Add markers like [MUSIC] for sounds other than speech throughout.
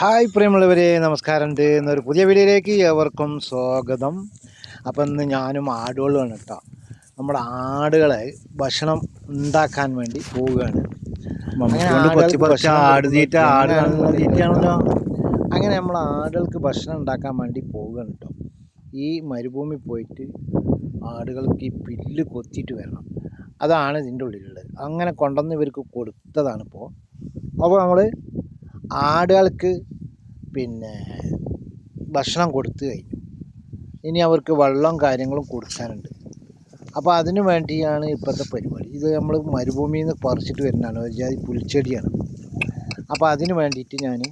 Hi പ്രിയമുള്ളവരെ നമസ്കാരം ഉണ്ട് എന്നൊരു പുതിയ വീഡിയോയിലേക്ക് ഏവർക്കും സ്വാഗതം. അപ്പം ഇന്ന് ഞാനും ആടുകളുമാണ് കേട്ടോ നമ്മുടെ ആടുകളെ ഭക്ഷണം ഉണ്ടാക്കാൻ വേണ്ടി പോവുകയാണ്. അങ്ങനെ നമ്മൾ ആടുകൾക്ക് ഭക്ഷണം ഉണ്ടാക്കാൻ വേണ്ടി പോവുകയാണ് കേട്ടോ ഈ മരുഭൂമി പോയിട്ട് ആടുകൾക്ക് ഈ പില്ല് കൊത്തിയിട്ട് വരണം. അതാണ് ഇതിന്റെ ഉള്ളിലുള്ളത്. അങ്ങനെ കൊണ്ടുവന്ന് ഇവർക്ക് കൊടുത്തതാണിപ്പോൾ അപ്പോൾ നമ്മൾ ആടുകൾക്ക് പിന്നെ ഭക്ഷണം കൊടുത്തു കഴിഞ്ഞു. ഇനി അവർക്ക് വെള്ളവും കാര്യങ്ങളും കൊടുക്കാനുണ്ട്. അപ്പോൾ അതിനു വേണ്ടിയാണ് ഇപ്പോഴത്തെ പരിപാടി. ഇത് നമ്മൾ മരുഭൂമിയിൽ നിന്ന് പറിച്ചിട്ട് വരുന്നതാണ്. ഒരു ജാതി പുൽച്ചെടിയാണ്. അപ്പോൾ അതിന് വേണ്ടിയിട്ട് ഞാൻ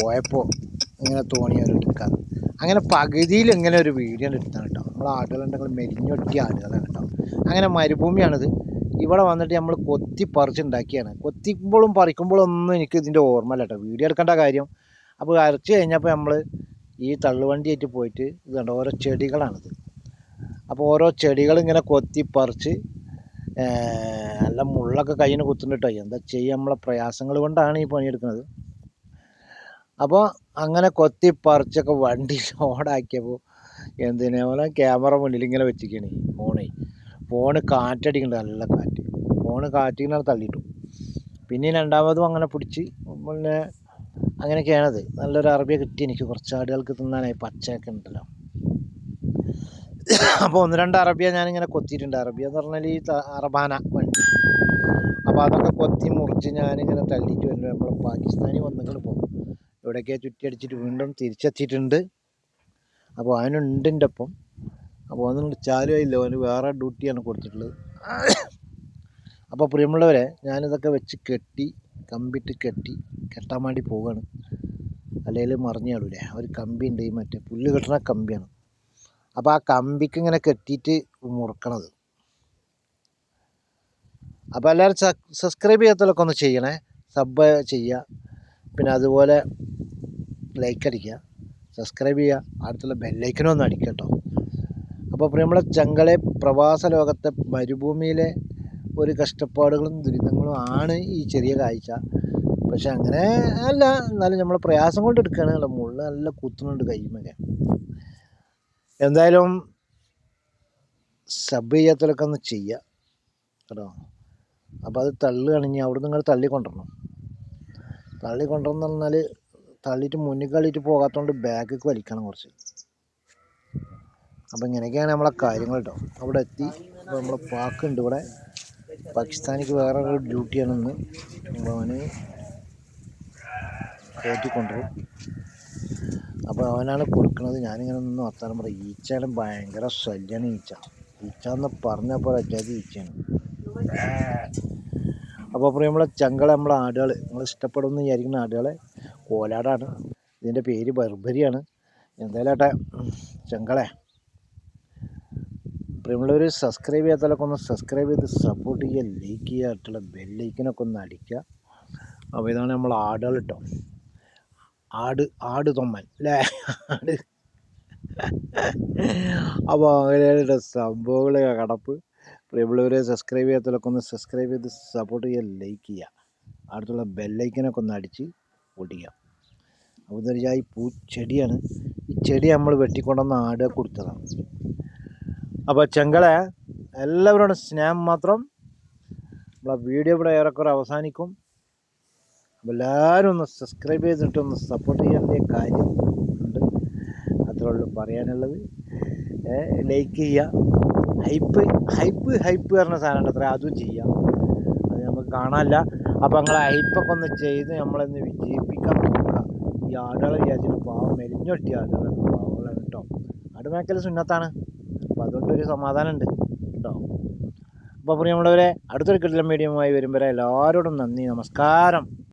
പോയപ്പോൾ ഇങ്ങനെ തോന്നിയ ഒരു എടുക്കാൻ. അങ്ങനെ പകുതിയിൽ ഇങ്ങനെ ഒരു വീഡിയോ എടുത്താണ് കേട്ടോ. നമ്മൾ ആടുകളുണ്ടെങ്കിൽ മെലിഞ്ഞൊട്ടിയ ആടുകളാണ് കേട്ടോ. അങ്ങനെ മരുഭൂമിയാണിത്. ഇവിടെ വന്നിട്ട് നമ്മൾ കൊത്തി പറിച്ചുണ്ടാക്കിയാണ്. കൊത്തിക്കുമ്പോഴും പറിക്കുമ്പോഴും ഒന്നും എനിക്ക് ഇതിന്റെ ഓർമ്മയില്ല കേട്ടോ വീഡിയോ എടുക്കേണ്ട കാര്യം. അപ്പോൾ അരച്ച് കഴിഞ്ഞപ്പോൾ നമ്മൾ ഈ തള്ളുവണ്ടിയായിട്ട് പോയിട്ട് ഇത് കണ്ടോ? ഓരോ ചെടികളാണിത്. അപ്പോൾ ഓരോ ചെടികൾ ഇങ്ങനെ കൊത്തി പറിച്ച് നല്ല മുള്ളൊക്കെ കയ്യിന് കുത്തുന്നുണ്ട് കേട്ടോ എന്താ ചെയ്യുക നമ്മളെ പ്രയാസങ്ങൾ കൊണ്ടാണ് ഈ പണിയെടുക്കുന്നത് അപ്പോൾ അങ്ങനെ കൊത്തി പറിച്ചൊക്കെ വണ്ടി ലോഡാക്കിയപ്പോൾ [LAUGHS] എന്തിനാ ക്യാമറ മുന്നിൽ ഇങ്ങനെ വെച്ചിരിക്കണേ ഫോണേ. ഫോണ് കാറ്റടിക്കുന്നുണ്ട് നല്ല കാറ്റ്. ഫോണ് കാറ്റിങ്ങനെ തള്ളിയിട്ടു. പിന്നെ രണ്ടാമതും അങ്ങനെ പിടിച്ച് പിന്നെ അങ്ങനെയൊക്കെയാണത്. നല്ലൊരു അറബിയ കിട്ടി എനിക്ക്. കുറച്ച് ആടുകൾക്ക് തിന്നാനായി പച്ചയൊക്കെ ഉണ്ടല്ലോ. അപ്പോൾ ഒന്ന് രണ്ട് അറബിയ ഞാനിങ്ങനെ കൊത്തിയിട്ടുണ്ട്. അറബിയ എന്ന് പറഞ്ഞാൽ ഈ അറബാന വണ്ടി. അപ്പോൾ അതൊക്കെ കൊത്തി മുറിച്ച് ഞാനിങ്ങനെ തള്ളിയിട്ട് വരുമ്പോൾ നമ്മൾ പാകിസ്ഥാനി വന്നിങ്ങനെ പോകും ഇവിടേക്ക് ചുറ്റിയടിച്ചിട്ട് വീണ്ടും തിരിച്ചെത്തിയിട്ടുണ്ട്. അപ്പോൾ അവനുണ്ട് എന്റെ ഒപ്പം. അപ്പോൾ ഒന്നും ചാലുമായില്ല അവന് വേറെ ഡ്യൂട്ടിയാണ് കൊടുത്തിട്ടുള്ളത്. അപ്പോൾ പ്രിയമുള്ളവരെ ഞാനിതൊക്കെ വെച്ച് കെട്ടി കമ്പിട്ട് കെട്ടി കെട്ടാൻ വേണ്ടി പോവുകയാണ് അല്ലെങ്കിൽ മറിഞ്ഞു കളൂലേ ഒരു കമ്പി ഉണ്ട് ഈ മറ്റേ പുല്ല് കെട്ടണ കമ്പിയാണ്. അപ്പോൾ ആ കമ്പിക്ക് ഇങ്ങനെ കെട്ടിയിട്ട് മുറുക്കണത്. അപ്പോൾ എല്ലാവരും സബ്സ്ക്രൈബ് ചെയ്യാത്തവരൊക്കെ ഒന്ന് ചെയ്യണേ. സബ് ചെയ്യുക. പിന്നെ അതുപോലെ ലൈക്ക് അടിക്കുക. സബ്സ്ക്രൈബ് ചെയ്യുക. അടുത്തുള്ള ബെല്ലൈക്കനും ഒന്ന് അടിക്കുക കേട്ടോ. അപ്പോൾ പ്രിയമുള്ള ചങ്കളെ പ്രവാസ ലോകത്തെ മരുഭൂമിയിലെ ഒരു കഷ്ടപ്പാടുകളും ദുരിതങ്ങളും ആണ് ഈ ചെറിയ കാഴ്ച. പക്ഷെ അങ്ങനെ അല്ല എന്നാലും നമ്മൾ പ്രയാസം കൊണ്ട് എടുക്കുകയാണ് നല്ല മുള്ള നല്ല കുത്തുന്നുണ്ട് കയ്യുമൊക്കെ എന്തായാലും സബ് ചെയ്യാത്തവരൊക്കെ ഒന്ന് ചെയ്യുക കേട്ടോ. അപ്പോൾ അത് തള്ളുകയാണെങ്കിൽ അവിടെ നിങ്ങൾ തള്ളിക്കൊണ്ടിരണം എന്ന് പറഞ്ഞാൽ തള്ളിയിട്ട് മുന്നിൽ കളിയിട്ട് പോകാത്തതുകൊണ്ട് ബാക്കിലേക്ക് വലിക്കണം കുറച്ച്. അപ്പോൾ ഇങ്ങനെയൊക്കെയാണ് നമ്മളെ കാര്യങ്ങൾ കേട്ടോ അവിടെ എത്തി. അപ്പോൾ നമ്മളെ പാക്കുണ്ട് ഇവിടെ. പാകിസ്ഥാനിക്ക് വേറെ ഒരു ഡ്യൂട്ടിയാണ് ഇന്ന്. അപ്പോൾ അവന് കയറ്റിക്കൊണ്ടുവരും അപ്പോൾ അവനാണ് കൊടുക്കുന്നത്. ഞാനിങ്ങനെ നിന്ന് വർത്താനം പറയും. ഈച്ചയാണ് ഭയങ്കര ശല്യമാണ് ഈച്ച. ഈച്ച എന്ന് പറഞ്ഞപ്പോൾ അജാതി ഈച്ചയാണ്. അപ്പോൾ അപ്പുറം നമ്മളെ ചങ്കള നമ്മളെ ആടുകൾ നിങ്ങൾ ഇഷ്ടപ്പെടുമെന്ന് വിചാരിക്കുന്ന ആടുകളെ കോലാടാണ്. ഇതിന്റെ പേര് ബർബരിയാണ്. എന്തായാലും ഏട്ടാ ചങ്കളെ. പ്രിയമുള്ളവർ സബ്സ്ക്രൈബ് ചെയ്യാത്തവരൊക്കെ ഒന്ന് സബ്സ്ക്രൈബ് ചെയ്ത് സപ്പോർട്ട് ചെയ്യുക ലൈക്ക് ചെയ്യുക ആയിട്ടുള്ള ബെല്ലൈക്കനൊക്കെ ഒന്ന് അടിക്കുക. അപ്പോൾ ഇതാണ് നമ്മൾ ആടുകൾ കേട്ടോ ആട് ആട് തൊമ്മൻ അല്ലേ ആട്. അപ്പോൾ അങ്ങനെയാണ് സംഭവങ്ങളൊക്കെ കടപ്പ്. പ്രിയമുള്ളവരെ സബ്സ്ക്രൈബ് ചെയ്യാത്തവരൊക്കെ ഒന്ന് സബ്സ്ക്രൈബ് ചെയ്ത് സപ്പോർട്ട് ചെയ്യുക ലൈക്ക് ചെയ്യുക. അടുത്തുള്ള ബെല്ലൈക്കനൊക്കെ ഒന്ന് അടിച്ച് പൊട്ടിക്കുക. അപ്പോൾ ഇതൊരു ഈ പൂച്ചെടിയാണ് ഈ ചെടി നമ്മൾ വെട്ടിക്കൊണ്ടുവന്ന് ആട് കൊടുത്തതാണ്. അപ്പോൾ ചെങ്കളെ എല്ലാവരോടും സ്നേഹം മാത്രം. നമ്മളെ വീഡിയോ ഇവിടെ ഏറെക്കുറെ അവസാനിക്കും. അപ്പോൾ എല്ലാവരും ഒന്ന് സബ്സ്ക്രൈബ് ചെയ്തിട്ട് ഒന്ന് സപ്പോർട്ട് ചെയ്യേണ്ട കാര്യം ഉണ്ട്. അത്രേ ഉള്ളൂ പറയാനുള്ളത്. ലൈക്ക് ചെയ്യുക. ഹൈപ്പ് ഹൈപ്പ് ഹൈപ്പ് പറഞ്ഞ സാധനമുണ്ട് അത്ര അതും ചെയ്യാം. അത് നമുക്ക് കാണാനില്ല. അപ്പോൾ നിങ്ങളെ ഹൈപ്പൊക്കെ ഒന്ന് ചെയ്ത് നമ്മളൊന്ന് വിജയിപ്പിക്കാൻ നോക്കുക. ഈ ആടുകളെ വിചാരിച്ചിട്ട് പാവം മെലിഞ്ഞൊട്ടിയ ആടുകളാണ്. പാവങ്ങളാണ് കേട്ടോ. ആടുമേക്കൽ സുന്നത്താണ്. അപ്പോൾ അതുകൊണ്ടൊരു സമാധാനം ഉണ്ട് കേട്ടോ അപ്പോൾ പ്രിയമുള്ളവരെ അടുത്തൊരു കിട്ടില്ല മീഡിയമായി വരുമ്പോൾ എല്ലാവരോടും നന്ദി നമസ്കാരം.